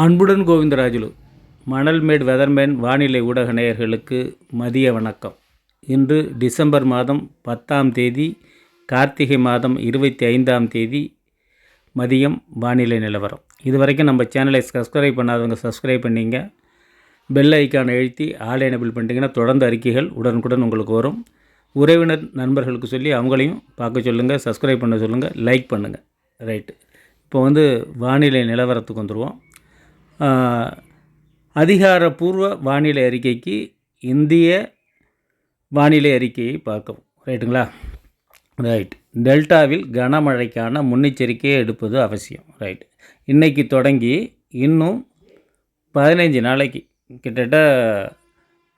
அன்புடன் கோவிந்தராஜுலு மணல்மேடு வெதர்மேன் வானிலை ஊடக நேயர்களுக்கு மதிய வணக்கம். இன்று டிசம்பர் மாதம் பத்தாம் தேதி கார்த்திகை மாதம் இருபத்தி ஐந்தாம் தேதி மதியம் வானிலை நிலவரம். இது வரைக்கும் நம்ம சேனலை சப்ஸ்கிரைப் பண்ணாதவங்க சப்ஸ்கிரைப் பண்ணிங்க. பெல் ஐக்கான் எழுத்தி ஆல் எனபிள் பண்ணிட்டீங்கன்னா தொடர்ந்து அறிக்கைகள் உடனுக்குடன் உங்களுக்கு வரும். உறவினர் நண்பர்களுக்கு சொல்லி அவங்களையும் பார்க்க சொல்லுங்கள் சப்ஸ்கிரைப் பண்ண சொல்லுங்கள் லைக் பண்ணுங்கள் ரைட்டு இப்போ வந்து வானிலை நிலவரத்துக்கு வந்துடுவோம் அதிகாரப்பூர்வ வானிலை அறிக்கைக்கு இந்திய வானிலை அறிக்கையை பார்க்கவும். ரைட்டுங்களா ரைட் டெல்டாவில் கனமழைக்கான முன்னெச்சரிக்கையை எடுப்பது அவசியம். ரைட் இன்றைக்கி தொடங்கி இன்னும் பதினைஞ்சு நாளைக்கு கிட்டத்தட்ட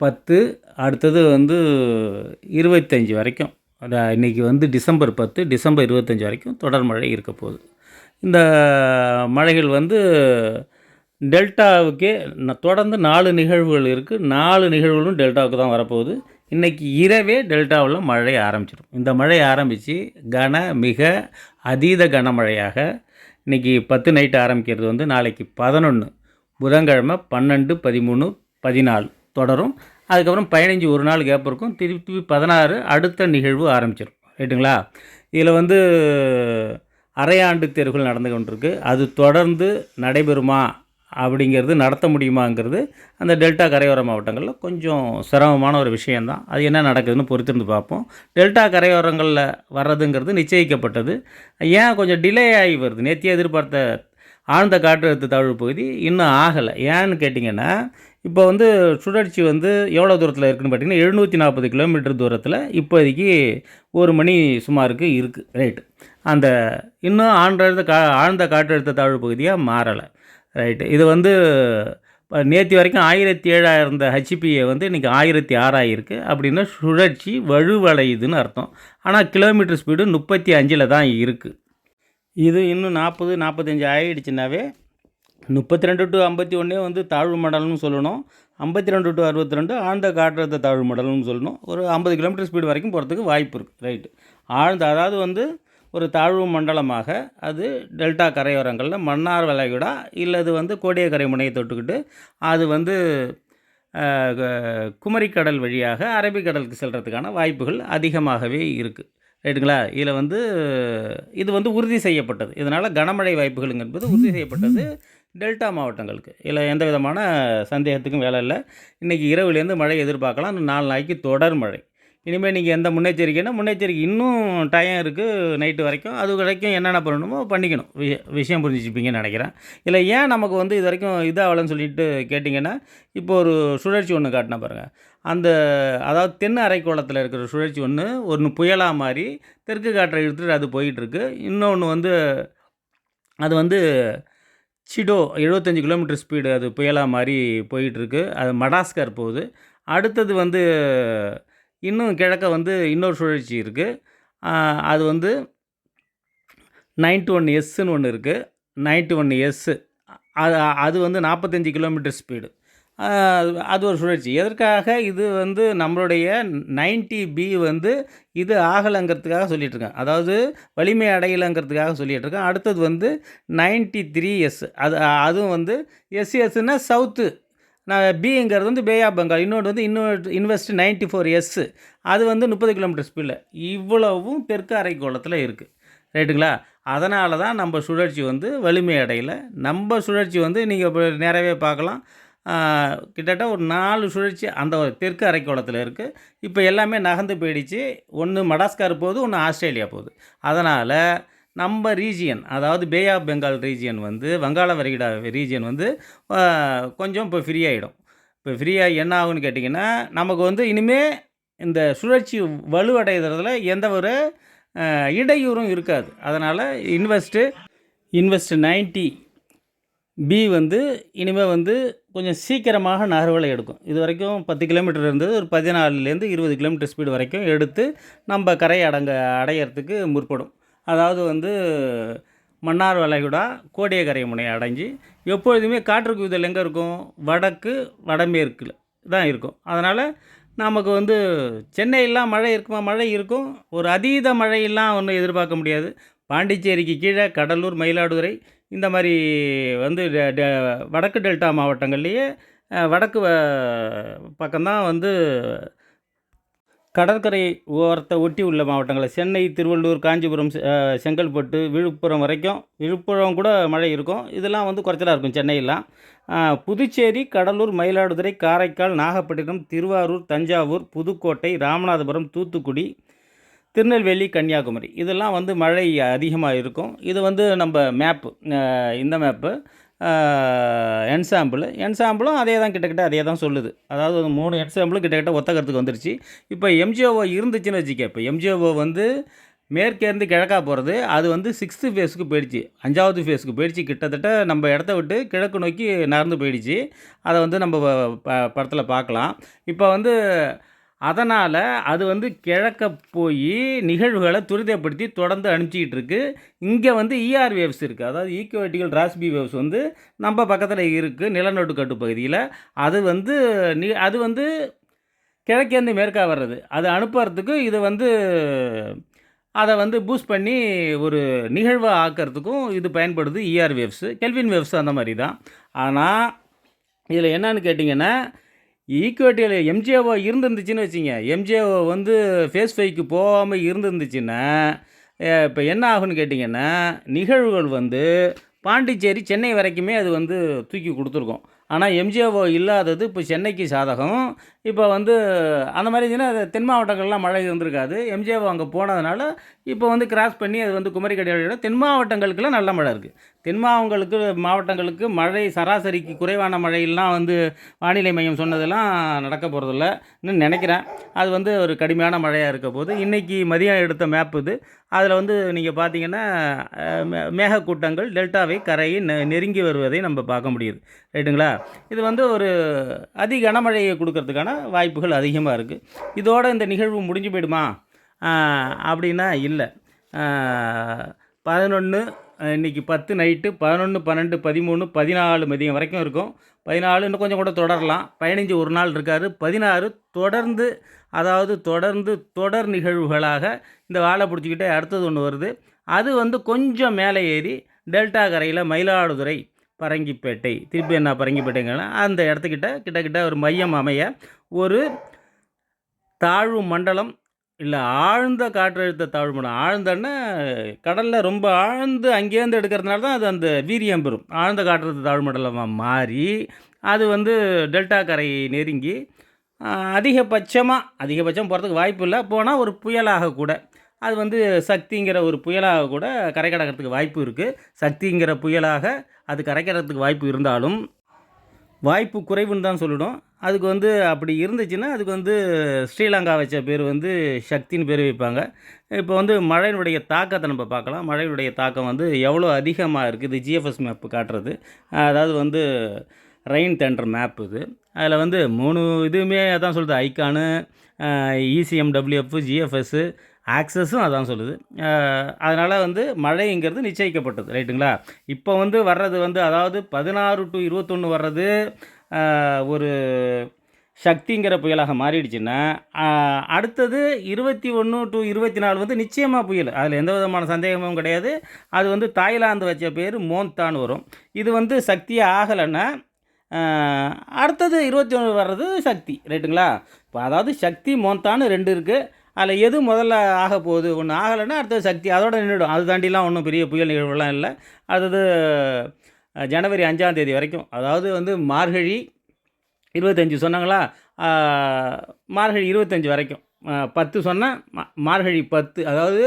பத்து அடுத்தது வந்து இருபத்தஞ்சி வரைக்கும். இன்றைக்கி வந்து டிசம்பர் பத்து டிசம்பர் இருபத்தஞ்சி வரைக்கும் தொடர் மழை இருக்க போகுது. இந்த மழைகள் வந்து டெல்டாவுக்கே தொடர்ந்து நாலு நிகழ்வுகள் இருக்குது நாலு நிகழ்வுகளும் டெல்டாவுக்கு தான் வரப்போகுது. இன்றைக்கி இரவே டெல்டாவில் மழை ஆரம்பிச்சிடும் இந்த மழை ஆரம்பித்து கன மிக அதீத கனமழையாக இன்றைக்கி பத்து நைட்டு ஆரம்பிக்கிறது வந்து நாளைக்கு பதினொன்று புதன்கிழமை பன்னெண்டு பதிமூணு பதினாலு தொடரும். அதுக்கப்புறம் பதினஞ்சு ஒரு நாள் கேப் இருக்கும். திருப்பி பதினாறு அடுத்த நிகழ்வு ஆரம்பிச்சிடும் ரைட்டுங்களா? இதில் வந்து அரையாண்டு தேர்வுகள் நடந்து கொண்டிருக்கு. அது தொடர்ந்து நடைபெறுமா அப்படிங்கிறது நடத்த முடியுமாங்கிறது அந்த டெல்டா கரையோர மாவட்டங்களில் கொஞ்சம் சிரமமான ஒரு விஷயந்தான் அது என்ன நடக்குதுன்னு பொறுத்திருந்து பார்ப்போம். டெல்டா கரையோரங்களில் வர்றதுங்கிறது நிச்சயிக்கப்பட்டது. ஏன் கொஞ்சம் டிலே ஆகி வருது? நேற்று எதிர்பார்த்த ஆழ்ந்த காற்றழுத்த தாழ்வு பகுதி இன்னும் ஆகலை. ஏன்னு கேட்டிங்கன்னா இப்போ வந்து சுழற்சி வந்து எவ்வளோ தூரத்தில் இருக்குதுன்னு பார்த்தீங்கன்னா எழுநூற்றி நாற்பது கிலோமீட்டர் தூரத்தில் இப்போதைக்கு ஒரு மணி சுமாருக்கு இருக்குது ரைட்டு அந்த இன்னும் ஆழ்ந்த கா ஆழ்ந்த காற்றழுத்த தாழ்வு பகுதியாக மாறலை. ரைட்டு இது வந்து நேற்று வரைக்கும் ஆயிரத்தி ஏழாக இருந்த ஹச்பியை வந்து இன்றைக்கி ஆயிரத்தி ஆறாயிருக்கு அப்படின்னா சுழற்சி வலுவடையுதுன்னு அர்த்தம். ஆனால் கிலோமீட்டர் ஸ்பீடு முப்பத்தி அஞ்சில் தான் இருக்குது இது இன்னும் நாற்பது நாற்பத்தஞ்சு ஆகிடுச்சுனாவே முப்பத்தி ரெண்டு டு ஐம்பத்தி ஒன்றே வந்து தாழ்வு மடல்னு சொல்லணும். ஐம்பத்தி ரெண்டு டு அறுபத்தி ரெண்டு ஆழ்ந்த காற்றழுத்த தாழ்வு மடல்னு சொல்லணும். ஒரு ஐம்பது கிலோமீட்டர் ஸ்பீடு வரைக்கும் போகிறதுக்கு வாய்ப்பு இருக்குது ரைட்டு ஆழ்ந்த அதாவது வந்து ஒரு தாழ்வு மண்டலமாக அது டெல்டா கரையோரங்களில் மன்னார் வளைகுடா இல்லது வந்து கோடியக்கரை முனையை தொட்டுக்கிட்டு அது வந்து க- குமரிக்கடல் வழியாக அரபிக்கடலுக்கு செல்கிறதுக்கான வாய்ப்புகள் அதிகமாகவே இருக்குது ரைட்டுங்களா? இதில் வந்து இது வந்து உறுதி செய்யப்பட்டது. இதனால் கனமழை வாய்ப்புகள் என்பது உறுதி செய்யப்பட்டது டெல்டா மாவட்டங்களுக்கு. இதில் எந்த விதமான சந்தேகத்துக்கும் வேலை இல்லை. இன்றைக்கி இரவுலேருந்து மழை எதிர்பார்க்கலாம். நாலு நாளைக்கு தொடர் மழை. இனிமேல் நீங்கள் எந்த முன்னெச்சரிக்கைனா முன்னெச்சரிக்கை இன்னும் டைம் இருக்குது நைட்டு வரைக்கும். அது வரைக்கும் என்னென்ன பண்ணணுமோ பண்ணிக்கணும். வி விஷயம் புரிஞ்சுச்சிப்பீங்கன்னு நினைக்கிறேன். இல்லை ஏன் நமக்கு வந்து இது வரைக்கும் இதாகலன்னு சொல்லிட்டு கேட்டிங்கன்னா இப்போ ஒரு சுழற்சி ஒன்று காட்டினா பாருங்கள் அந்த அதாவது தென் அரைக்கோளத்தில் இருக்கிற சுழற்சி ஒன்று ஒன்று புயலாக மாறி தெற்கு காற்றை இழுத்துட்டு அது போயிட்டுருக்கு. இன்னொன்று வந்து அது வந்து சிடோ 75 கிலோமீட்டர் ஸ்பீடு அது புயலாக மாதிரி போயிட்டுருக்கு. அது மடாஸ்கர் போகுது. அடுத்தது வந்து இன்னும் கிழக்க வந்து இன்னொரு சுழற்சி இருக்குது அது வந்து நைன்ட்டு ஒன் எஸ்ஸுன்னு ஒன்று இருக்குது நைன்ட்டு ஒன் எஸ்ஸு அது அது வந்து நாற்பத்தஞ்சு கிலோமீட்டர் ஸ்பீடு. அது ஒரு சுழற்சி. எதற்காக இது வந்து நம்மளுடைய 90 பி வந்து இது ஆகலைங்கிறதுக்காக சொல்லிகிட்ருக்கேன் இருக்கேன் அதாவது வலிமை அடையலைங்கிறதுக்காக சொல்லிகிட்ருக்கேன் இருக்கேன் அடுத்தது வந்து 93 த்ரீ எஸ் அது அதுவும் வந்து எஸ்எஸ்னா சவுத்து நான் பிங்கிறது வந்து பே ஆஃப் பெங்கால் இன்னொன்று வந்து இன்னொரு இன்வெஸ்ட் 94 ஃபோர் எஸ் அது வந்து முப்பது கிலோமீட்டர் ஸ்பீடில் இவ்வளவும் தெற்கு அரைக்கோளத்தில் இருக்குது ரைட்டுங்களா அதனால தான் நம்ம சுழற்சி வந்து வலிமை அடையல. நம்ம சுழற்சி வந்து நீங்கள் இப்போ பார்க்கலாம். கிட்டத்தட்ட ஒரு நாலு சுழற்சி அந்த ஒரு தெற்கு அரைக்கோளத்தில் இருக்குது இப்போ எல்லாமே நகர்ந்து போயிடுச்சு. ஒன்று மடாஸ்கார் போகுது ஒன்று ஆஸ்திரேலியா போகுது. அதனால் நம்ம ரீஜியன் அதாவது பே ஆஃப் பெங்கால் ரீஜியன் வந்து வங்காள வரைகிட ரீஜியன் வந்து கொஞ்சம் இப்போ ஃப்ரீ ஆகிடும் இப்போ ஃப்ரீயாக என்ன ஆகுன்னு கேட்டிங்கன்னா நமக்கு வந்து இனிமேல் இந்த சுழற்சி வலுவடைகிறதுல எந்த ஒரு இடையூறும் இருக்காது. அதனால் இன்வெஸ்ட்டு இன்வெஸ்ட் 90 பி வந்து இனிமேல் வந்து கொஞ்சம் சீக்கிரமாக நகர்வுகளை எடுக்கும். இது வரைக்கும் பத்து கிலோமீட்டர் இருந்தது ஒரு பதினாலுலேருந்து இருபது கிலோமீட்டர் ஸ்பீடு வரைக்கும் எடுத்து நம்ம கரை அடங்க அடையிறதுக்கு முற்படும். அதாவது வந்து மன்னார் வளைகுடா கோடியக்கரை முனையை அடைஞ்சு எப்பொழுதுமே காற்று குவிதல் எங்கே இருக்கும்? வடக்கு வடமேற்கில் தான் இருக்கும். அதனால் நமக்கு வந்து சென்னையெல்லாம் மழை இருக்குமா? மழை இருக்கும். ஒரு அதீத மழையெல்லாம் ஒன்றும் எதிர்பார்க்க முடியாது. பாண்டிச்சேரிக்கு கீழே கடலூர் மயிலாடுதுறை இந்த மாதிரி வந்து டெ- டெ- வடக்கு டெல்டா மாவட்டங்கள்லேயே வடக்கு வ- பக்கம்தான் வந்து கடற்கரை ஓரத்தை ஒட்டி உள்ள மாவட்டங்கள் சென்னை திருவள்ளூர் காஞ்சிபுரம் செ- செங்கல்பட்டு விழுப்புரம் வரைக்கும் விழுப்புரம் கூட மழை இருக்கும். இதெல்லாம் வந்து குறைச்சலாக இருக்கும் சென்னையெல்லாம் புதுச்சேரி கடலூர் மயிலாடுதுறை காரைக்கால் நாகப்பட்டினம் திருவாரூர் தஞ்சாவூர் புதுக்கோட்டை ராமநாதபுரம் தூத்துக்குடி திருநெல்வேலி கன்னியாகுமரி. இதெல்லாம் வந்து மழை அதிகமாக இருக்கும். இது வந்து நம்ம மேப்பு இந்த மேப்பு என்சாம்பிள் என்சாம்பிளும் அதே தான் கிட்டக்கிட்ட அதே தான் சொல்லுது. அதாவது ஒரு மூணு என்சாம்பிளும் கிட்டத்தட்ட ஒத்த கருத்துக்கு வந்துருச்சு. இப்போ எம்ஜிஓ இருந்துச்சுன்னு வச்சுக்க. இப்போ எம்ஜிஓ வந்து மேற்கேருந்து கிழக்காக போகிறது அது வந்து சிக்ஸ்த்து ஃபேஸுக்கு போயிடுச்சு. அஞ்சாவது ஃபேஸுக்கு போயிடுச்சு. கிட்டத்தட்ட நம்ம இடத்த விட்டு கிழக்கு நோக்கி நகர்ந்து போயிடுச்சு. அதை வந்து நம்ம ப படத்தில் பார்க்கலாம். இப்போ வந்து அதனால் அது வந்து கிழக்க போய் நிகழ்வுகளை துரிதப்படுத்தி தொடர்ந்து அனுப்பிச்சிக்கிட்டு இருக்குது இங்கே வந்து இஆர் வேவ்ஸ் இருக்குது அதாவது ஈக்குவேட்டிகள் ராஸ்பி வேவ்ஸ் வந்து நம்ம பக்கத்தில் இருக்குது நிலநடுக்கட்டு பகுதியில் அது வந்து நி அது வந்து கிழக்கேந்து மேற்கா வர்றது. அது அனுப்புறதுக்கு இது வந்து அதை வந்து பூஸ்ட் பண்ணி ஒரு நிகழ்வை ஆக்கிறதுக்கும் இது பயன்படுது இஆர் வேவ்ஸு கெல்வின் வேவ்ஸ் அந்த மாதிரி தான். ஆனால் இதில் என்னன்னு கேட்டிங்கன்னா ஈக்குவேட்டியில் எம்ஜிஓ இருந்துருந்துச்சுன்னு வச்சுங்க. எம்ஜிஓ வந்து ஃபேஸ் ஃபைக்கு போகாமல் இருந்துருந்துச்சுன்னா இப்போ என்ன ஆகும்னு கேட்டிங்கன்னா நிகழ்வுகள் வந்து பாண்டிச்சேரி சென்னை வரைக்குமே அது வந்து தூக்கி கொடுத்துருக்கோம். ஆனால் எம்ஜிஓ இல்லாதது இப்போ சென்னைக்கு சாதகம். இப்போ வந்து அந்த மாதிரி இருந்துச்சுன்னா தென் மாவட்டங்கள்லாம் மழை இருந்திருக்காது. எம்ஜிஓ அங்கே போனதுனால இப்போ வந்து கிராஸ் பண்ணி அது வந்து குமரி கடையோட தென் மாவட்டங்களுக்குலாம் நல்ல மழை இருக்குது தென் மாவட்டங்களுக்கு மாவட்டங்களுக்கு மழை சராசரிக்கு குறைவான மழையெல்லாம் வந்து வானிலை மையம் சொன்னதெல்லாம் நடக்க போகிறதில்ல இன்னும் நினைக்கிறேன். அது வந்து ஒரு கடுமையான மழையாக இருக்க போது. இன்றைக்கி மதியம் எடுத்த மேப் இது. அதில் வந்து நீங்கள் பார்த்தீங்கன்னா மே- மேகக்கூட்டங்கள் டெல்டாவை கரையை நெ- நெருங்கி வருவதை நம்ம பார்க்க முடியுது. ரைட்டுங்களா? இது வந்து ஒரு அதி கனமழையை கொடுக்கறதுக்கான வாய்ப்புகள் அதிகமாக இருக்குது இதோட இந்த நிகழ்வு முடிஞ்சு போயிடுமா? அப்படின்னா இல்லை. பதினொன்று இன்னைக்கு பத்து நைட்டு பதினொன்று பன்னெண்டு பதிமூணு பதினாலு மதியம் வரைக்கும் இருக்கும். பதினாலு இன்னும் கொஞ்சம் கூட தொடரலாம். பதினஞ்சு ஒரு நாள் இருக்கார். பதினாறு தொடர்ந்து அதாவது தொடர்ந்து தொடர் நிகழ்வுகளாக இந்த வாழை பிடிச்சிக்கிட்டே அடுத்தது ஒன்று வருது. அது வந்து கொஞ்சம் மேலே ஏறி டெல்டா கரையில் மயிலாடுதுறை பரங்கிப்பேட்டை திருப்பி என்ன பரங்கிப்பேட்டைங்கன்னா அந்த இடத்துக்கிட்ட கிட்டக்கிட்ட ஒரு மையம் அமைய ஒரு தாழ்வு மண்டலம் இல்லை ஆழ்ந்த காற்றழுத்த தாழ்வுமடம் ஆழ்ந்தன்னா கடலில் ரொம்ப ஆழ்ந்து அங்கேருந்து எடுக்கிறதுனால தான் அது அந்த வீரியம் பெறும். ஆழ்ந்த காற்றழுத்த தாழ்வுமடலமாக மாறி அது வந்து டெல்டா கரை நெருங்கி அதிகபட்சமாக அதிகபட்சம் போகிறதுக்கு வாய்ப்பு இல்லை. போனால் ஒரு புயலாக கூட அது வந்து சக்திங்கிற ஒரு புயலாக கூட கரை கடக்கிறதுக்கு வாய்ப்பு இருக்குது சக்திங்கிற புயலாக அது கரை கடக்கிறதுக்கு வாய்ப்பு இருந்தாலும் வாய்ப்பு குறைவுன்னு தான் சொல்லணும் அதுக்கு வந்து அப்படி இருந்துச்சுன்னா அதுக்கு வந்து ஸ்ரீலங்கா வச்ச பேர் வந்து சக்தின்னு பேர் வைப்பாங்க. இப்போ வந்து மழையினுடைய தாக்கத்தை நம்ம பார்க்கலாம். மழையினுடைய தாக்கம் வந்து எவ்வளோ அதிகமாக இருக்குது ஜிஎஃப்எஸ் மேப்பு காட்டுறது. அதாவது வந்து ரெயின் தெண்டர் மேப் இது. அதில் வந்து மூணு இதுவுமே அதான் சொல்கிறது ஐக்கானு இசிஎம்டபிள்யூஎஃப் ஜிஎஃப்எஸ்ஸு ஆக்சஸும் அதான் சொல்லுது. அதனால் வந்து மழைங்கிறது நிச்சயிக்கப்பட்டது ரைட்டுங்களா? இப்போ வந்து வர்றது வந்து அதாவது பதினாறு டு இருபத்தொன்று வர்றது ஒரு சக்திங்கிற புயலாக மாறிடுச்சுன்னா அடுத்தது இருபத்தி ஒன்று டு இருபத்தி நாலு வந்து நிச்சயமாக புயல். அதில் எந்த விதமான சந்தேகமும் கிடையாது. அது வந்து தாய்லாந்து வச்ச பேர் மோன்தான் வரும். இது வந்து சக்தியே ஆகலைன்னா அடுத்தது இருபத்தி ஒன்று வர்றது சக்தி ரைட்டுங்களா? இப்போ அதாவது சக்தி மோந்தான்னு ரெண்டு இருக்குது அதில் எது முதல்ல ஆக போகுது ஒன்று ஆகலைன்னா அடுத்தது சக்தி அதோட நின்றுடும். அது தாண்டிலாம் ஒன்றும் பெரிய புயல் நிகழ்வுலாம் இல்லை. அடுத்தது ஜனவரி அஞ்சாம் தேதி வரைக்கும். அதாவது வந்து மார்கழி இருபத்தஞ்சி சொன்னாங்களா? மார்கழி இருபத்தஞ்சி வரைக்கும். பத்து சொன்னால் மா மார்கழி பத்து. அதாவது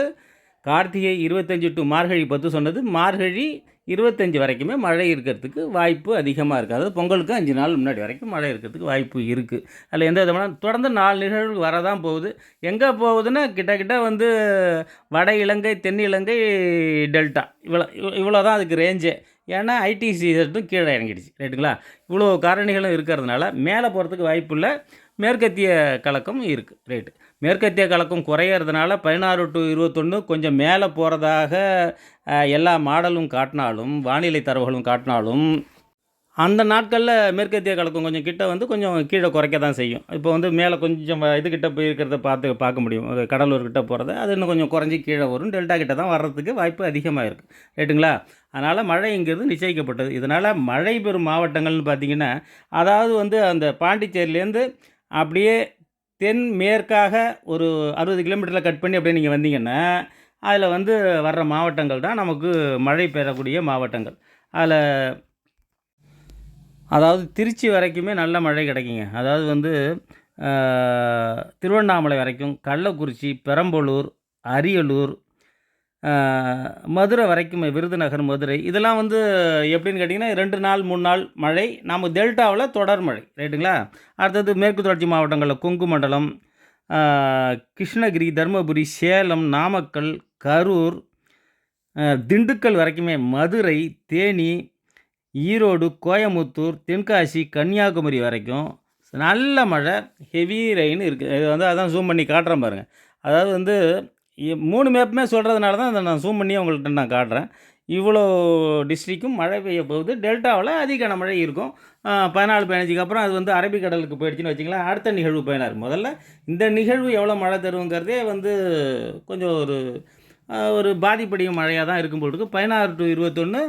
கார்த்திகை இருபத்தஞ்சி டு மார்கழி பத்து சொன்னது. மார்கழி இருபத்தஞ்சி வரைக்குமே மழை இருக்கிறதுக்கு வாய்ப்பு அதிகமாக இருக்குது அதாவது பொங்கலுக்கு அஞ்சு நாள் முன்னாடி வரைக்கும் மழை இருக்கிறதுக்கு வாய்ப்பு இருக்குது அதில் எந்த விதமான தொடர்ந்து நாலு நிகழ்வுகள் வரதான் போகுது. எங்கே போகுதுன்னா கிட்டக்கிட்ட வந்து வட இலங்கை தென் இலங்கை டெல்டா. இவ்வளோ இவ்வளோ தான் அதுக்கு ரேஞ்சே. ஏன்னா ஐடிசி செட்டும் கீழே இறங்கிடுச்சு. ரைட்டுங்களா? இவ்வளோ காரணிகளும் இருக்கிறதுனால மேலே போகிறதுக்கு வாய்ப்பு இல்லை. மேற்கத்திய கலக்கம் இருக்குது ரைட்டு மேற்கத்திய கலக்கம் குறையிறதுனால பதினாறு டு இருபத்தொன்று கொஞ்சம் மேலே போகிறதாக எல்லா மாடலும் காட்டினாலும் வானிலை தரவுகளும் காட்டினாலும் அந்த நாட்களில் மேற்கத்திய கலக்கம் கொஞ்சம் கிட்ட வந்து கொஞ்சம் கீழே குறைக்க தான் செய்யும். இப்போ வந்து மேலே கொஞ்சம் இதுக்கிட்ட இது கிட்ட போயிருக்கிறத பார்த்து பார்க்க முடியும். கடலூர்கிட்ட கடலூர் கிட்ட போகிறத அது இன்னும் கொஞ்சம் குறைஞ்சி கீழே வரும். டெல்டா கிட்ட தான் வர்றதுக்கு வாய்ப்பு அதிகமாக இருக்குது ரைட்டுங்களா அதனால் மழைங்கிறது நிச்சயிக்கப்பட்டது. இதனால் மழை பெறும் மாவட்டங்கள்னு பார்த்திங்கன்னா அதாவது வந்து அந்த பாண்டிச்சேரியிலேருந்து அப்படியே தென் மேற்காக ஒரு அறுபது கிலோமீட்டரில் கட் பண்ணி அப்படியே நீங்கள் வந்தீங்கன்னா அதில் வந்து வர்ற மாவட்டங்கள் தான் நமக்கு மழை பெறக்கூடிய மாவட்டங்கள். அதில் அதாவது திருச்சி வரைக்குமே நல்ல மழை கிடைக்குங்க. அதாவது வந்து திருவண்ணாமலை வரைக்கும் கள்ளக்குறிச்சி பெரம்பலூர் அரியலூர் மதுரை வரைக்கும் விருதுநகர் மதுரை. இதெல்லாம் வந்து எப்படின்னு கேட்டிங்கன்னா ரெண்டு நாள் மூணு நாள் மழை நம்ம டெல்டாவில் தொடர் மழை. ரைட்டுங்களா? அடுத்தது மேற்கு தொடர்ச்சி மாவட்டங்களில் கொங்கு மண்டலம் கிருஷ்ணகிரி தருமபுரி சேலம் நாமக்கல் கரூர் திண்டுக்கல் வரைக்குமே மதுரை தேனி ஈரோடு கோயமுத்தூர் தென்காசி கன்னியாகுமரி வரைக்கும் நல்ல மழை ஹெவி ரெயின் இருக்குது இது வந்து அதான் ஜூம் பண்ணி காட்டுறேன் பாருங்கள் அதாவது வந்து மூணு மேப்புமே சொல்கிறதுனால தான் அதை நான் ஜூம் பண்ணி உங்கள்கிட்ட நான் காட்டுறேன். இவ்வளோ டிஸ்ட்ரிக்கும் மழை பெய்ய போகுது. டெல்டாவில் அதிக மழை இருக்கும். பதினாலு பதினஞ்சுக்கு அப்புறம் அது வந்து அரபிக்கடலுக்கு போயிடுச்சுன்னு வச்சிங்களேன் அடுத்த நிகழ்வு பயனார் முதல்ல இந்த நிகழ்வு எவ்வளோ மழை தருங்கிறதே வந்து கொஞ்சம் ஒரு ஒரு பாதிப்படையும் மழையாக தான் இருக்கும் போல் பதினாறு டு இருபத்தொன்று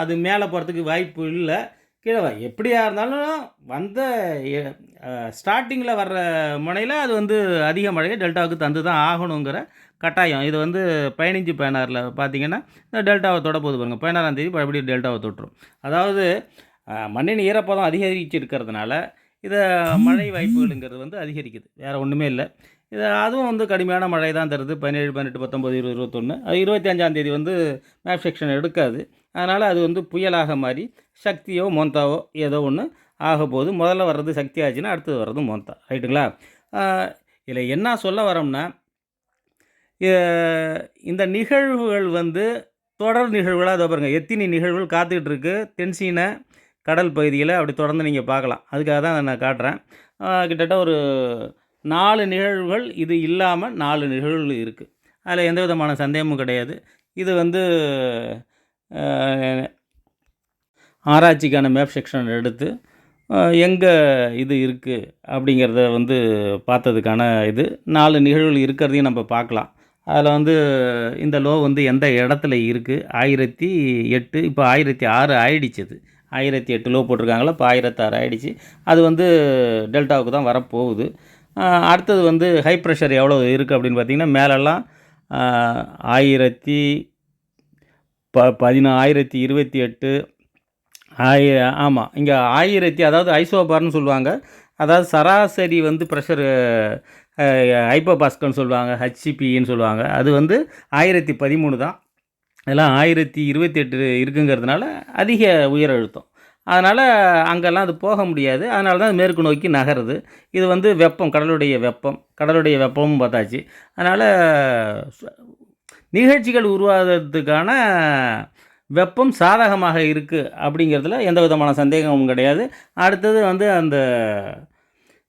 அது மேலே போகிறதுக்கு வாய்ப்பு இல்லை. கீழே எப்படியாக எப்படியா இருந்தாலும் வந்த ஸ்டார்டிங்கில் வர்ற முனையில் அது வந்து அதிக மழையை டெல்டாவுக்கு தந்து தான் ஆகணுங்கிற கட்டாயம். இது வந்து பதினஞ்சு பதினாறில் பார்த்தீங்கன்னா இந்த டெல்டாவை தொட போது பாருங்கள் பதினாறாம் தேதி மறுபடியும் டெல்டாவை தொட்டுரும். அதாவது மண்ணின் ஈரப்பதம் அதிகரிச்சு இருக்கிறதுனால இதை மழை வாய்ப்புகளுங்கிறது வந்து அதிகரிக்குது. வேறு ஒன்றுமே இல்லை. இது அதுவும் வந்து கடுமையான மழை தான் தருது. பதினேழு பதினெட்டு பத்தொம்பது இருபது இருபத்தொன்று இருபத்தி அஞ்சாந்தேதி வந்து மேப் செக்ஷன் எடுக்காது. அதனால் அது வந்து புயலாக மாறி சக்தியோ மோந்தாவோ ஏதோ ஒன்று ஆக போகுது முதல்ல வர்றது சக்தி ஆச்சுன்னா அடுத்தது வர்றது மோந்தா. ரைட்டுங்களா? இதில் என்ன சொல்ல வரோம்னா இந்த நிகழ்வுகள் வந்து தொடர் நிகழ்வுகளாக அதை பாருங்கள் எத்தினி நிகழ்வுகள் காத்துக்கிட்டு இருக்கு தென்சீன கடல் பகுதியில் அப்படி தொடர்ந்து நீங்கள் பார்க்கலாம். அதுக்காக தான் அதை நான் காட்டுறேன். கிட்டத்தட்ட ஒரு நாலு நிகழ்வுகள் இது இல்லாமல் நாலு நிகழ்வுகள் இருக்குது அதில் எந்த விதமான சந்தேகமும் கிடையாது. இது வந்து ஆராய்ச்சிக்கான மேப் செக்ஷன் எடுத்து எங்கே இது இருக்குது அப்படிங்கிறத வந்து பார்த்ததுக்கான இது. நாலு நிகழ்வுகள் இருக்கிறதையும் நம்ம பார்க்கலாம். அதில் வந்து இந்த லோ வந்து எந்த இடத்துல இருக்குது ஆயிரத்தி எட்டு இப்போ ஆயிரத்தி ஆறு ஆயிடுச்சது அது ஆயிரத்தி எட்டு லோ போட்டிருக்காங்களா? இப்போ ஆயிரத்தாறு ஆயிடுச்சு. அது வந்து டெல்டாவுக்கு தான் வரப்போகுது. அடுத்தது வந்து ஹை ப்ரெஷர் எவ்வளோ இருக்குது அப்படின்னு பார்த்தீங்கன்னா மேலெல்லாம் ஆயிரத்தி ப பதினாயிரத்தி இருபத்தி எட்டு ஆய ஆமாம் இங்கே ஆயிரத்தி அதாவது ஐசோபார்னு சொல்லுவாங்க. அதாவது சராசரி வந்து ப்ரெஷரு ஹைப்போ பாஸ்கல்னு சொல்லுவாங்க ஹச்சிபின்னு சொல்லுவாங்க. அது வந்து ஆயிரத்தி பதிமூணு தான். இதெல்லாம் ஆயிரத்தி இருபத்தி எட்டு இருக்குங்கிறதுனால அதிக உயர் அழுத்தம். அதனால் அங்கெல்லாம் அது போக முடியாது. அதனால தான் மேற்கு நோக்கி நகருது. இது வந்து வெப்பம் கடலுடைய வெப்பம் கடலுடைய வெப்பமும் பார்த்தாச்சு. அதனால் நிகழ்ச்சிகள் உருவாகிறதுக்கான வெப்பம் சாதகமாக இருக்குது அப்படிங்கிறதுல எந்த விதமான சந்தேகமும் கிடையாது. அடுத்தது வந்து அந்த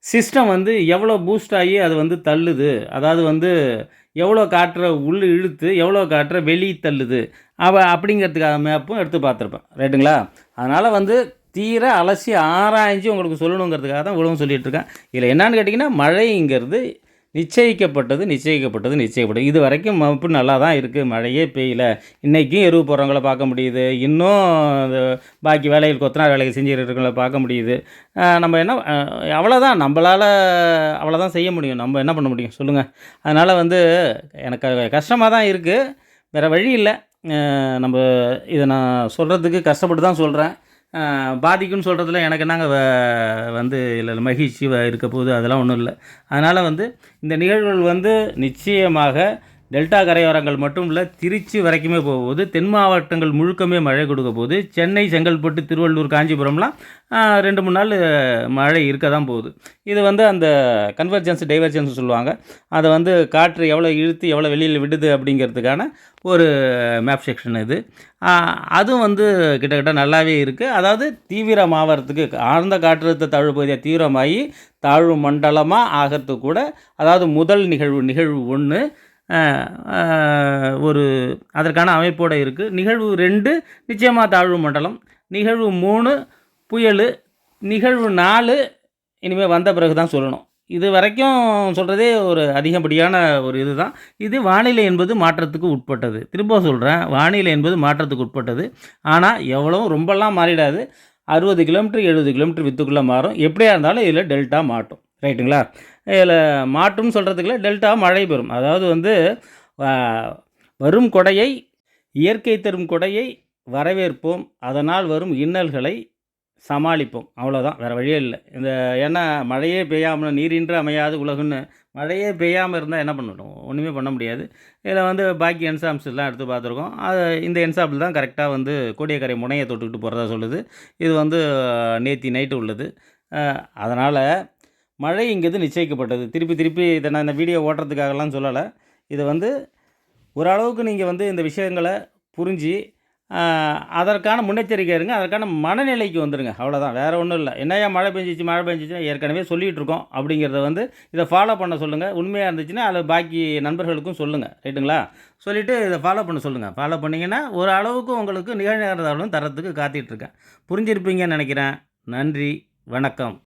சிஸ்டம் வந்து எவ்வளோ பூஸ்ட் ஆகி அது வந்து தள்ளுது. அதாவது வந்து எவ்வளோ காற்றை உள்ள இழுத்து எவ்வளோ காற்றை வெளியே தள்ளுது. அவ அப்படிங்கிறதுக்காக மேப்பும் எடுத்து பார்த்துருப்பேன். ரைட்டுங்களா? அதனால் வந்து தீர அலசி ஆராய்ஞ்சு உங்களுக்கு சொல்லணுங்கிறதுக்காக தான் இவ்வளவும் சொல்லிகிட்ருக்கேன் இதில் என்னான்னு கேட்டிங்கன்னா மழைங்கிறது நிச்சயிக்கப்பட்டது நிச்சயிக்கப்பட்டது நிச்சயப்படும் இது வரைக்கும் மப்பு நல்லா தான் இருக்குது மழையே பெய்யல. இன்றைக்கும் எருவு போகிறவங்கள பார்க்க முடியுது. இன்னும் இந்த பாக்கி வேலைகள் கொத்தனார் வேலைகள் செஞ்சுட்டு இருக்கவங்கள பார்க்க முடியுது. நம்ம என்ன அவ்வளோதான் நம்மளால் அவ்வளோதான் செய்ய முடியும். நம்ம என்ன பண்ண முடியும்? சொல்லுங்கள் அதனால் வந்து எனக்கு கஷ்டமாக தான் இருக்குது வேறு வழி இல்லை. நம்ம இதை நான் சொல்கிறதுக்கு கஷ்டப்பட்டு தான் சொல்கிறேன் பாதிக்கும்னு சொல்கிறதுல எனக்கு என்னங்க வந்து இல்லை மகிழ்ச்சி வ- இருக்க போகுது அதெல்லாம் ஒன்றும் இல்லை. அதனால் வந்து இந்த நிகழ்வுகள் வந்து நிச்சயமாக டெல்டா கரையோரங்கள் மட்டும் இல்லை திருச்சி வரைக்குமே போகும்போது தென் மாவட்டங்கள் முழுக்கமே மழை கொடுக்க போகுது. சென்னை செங்கல்பட்டு திருவள்ளூர் காஞ்சிபுரம்லாம் ரெண்டு மூணு நாள் மழை இருக்க தான் போகுது. இது வந்து அந்த கன்வர்ஜென்ஸ் டைவர்ஜென்ஸ் சொல்லுவாங்க. அதை வந்து காற்று எவ்வளோ இழுத்து எவ்வளோ வெளியில் விடுது அப்படிங்கிறதுக்கான ஒரு மேப் செக்ஷன் இது. அதுவும் வந்து கிட்டத்தட்ட நல்லாவே இருக்குது அதாவது தீவிரமாகறதுக்கு ஆழ்ந்த காற்றழுத்த தாழ்வு பகுதியாக தீவிரமாகி தாழ்வு மண்டலமாக ஆகிறதுக்கு கூட அதாவது முதல் நிகழ்வு நிகழ்வு ஒன்று ஒரு அதற்கான அமைப்போடு இருக்குது நிகழ்வு ரெண்டு நிச்சயமாக தாழ்வு மண்டலம். நிகழ்வு மூணு புயல். நிகழ்வு நாலு இனிமேல் வந்த பிறகு தான் சொல்லணும். இது வரைக்கும் சொல்கிறதே ஒரு அதிகப்படியான ஒரு இது தான் இது வானிலை என்பது மாற்றத்துக்கு உட்பட்டது. திரும்ப சொல்கிறேன் வானிலை என்பது மாற்றத்துக்கு உட்பட்டது. ஆனால் எவ்வளவும் ரொம்பலாம் மாறிடாது. அறுபது கிலோமீட்டர் எழுபது கிலோமீட்டர் வித்துக்குள்ளே மாறும். எப்படியா இருந்தாலும் இதில் டெல்டா மாட்டும் ரைட்டுங்களா? இதில் மாற்றும் சொல்கிறதுக்குள்ள டெல்டா மழை பெறும். அதாவது வந்து வரும் கொடையை இயற்கை தரும் கொடையை வரவேற்போம். அதனால் வரும் இன்னல்களை சமாளிப்போம். அவ்வளோதான் வேறு வழியே இல்லை. இந்த ஏன்னா மழையே பெய்யாமல் நீரின்றி அமையாது உலகுன்னு. மழையே பெய்யாமல் இருந்தால் என்ன பண்ணணும்? ஒன்றுமே பண்ண முடியாது. இதில் வந்து பாக்கி என்சாம்ஸ்லாம் எடுத்து பார்த்துருக்கோம். அது இந்த என்சாம்பிள் தான் கரெக்டாக வந்து கோடியக்கரை முனையை தொட்டுக்கிட்டு போகிறதா சொல்லுது. இது வந்து நேத்தி நைட்டு உள்ளது. அதனால் மழை இங்கிறது நிச்சயிக்கப்பட்டது. திருப்பி திருப்பி இதை நான் இந்த வீடியோ ஓட்டுறதுக்காகலாம் சொல்லலை. இது வந்து ஓரளவுக்கு நீங்கள் வந்து இந்த விஷயங்களை புரிஞ்சு அதற்கான முன்னெச்சரிக்கை இருங்க அதற்கான மனநிலைக்கு வந்துடுங்க அவ்வளோதான் வேறு ஒன்றும் இல்லை. என்னையா மழை பெஞ்சிச்சு மழை பெஞ்சிச்சுன்னா ஏற்கனவே சொல்லிகிட்டு இருக்கோம் அப்படிங்கிறத வந்து இதை ஃபாலோ பண்ண சொல்லுங்கள் உண்மையாக இருந்துச்சுன்னா அதை பாக்கி நண்பர்களுக்கும் சொல்லுங்கள் ரைட்டுங்களா? சொல்லிவிட்டு இதை ஃபாலோ பண்ண சொல்லுங்கள் ஃபாலோ பண்ணிங்கன்னா ஒரு அளவுக்கு உங்களுக்கு நிகழ்நேரத்தாலும் தரத்துக்கு காத்திட்ருக்கேன் புரிஞ்சிருப்பீங்கன்னு நினைக்கிறேன். நன்றி. வணக்கம்.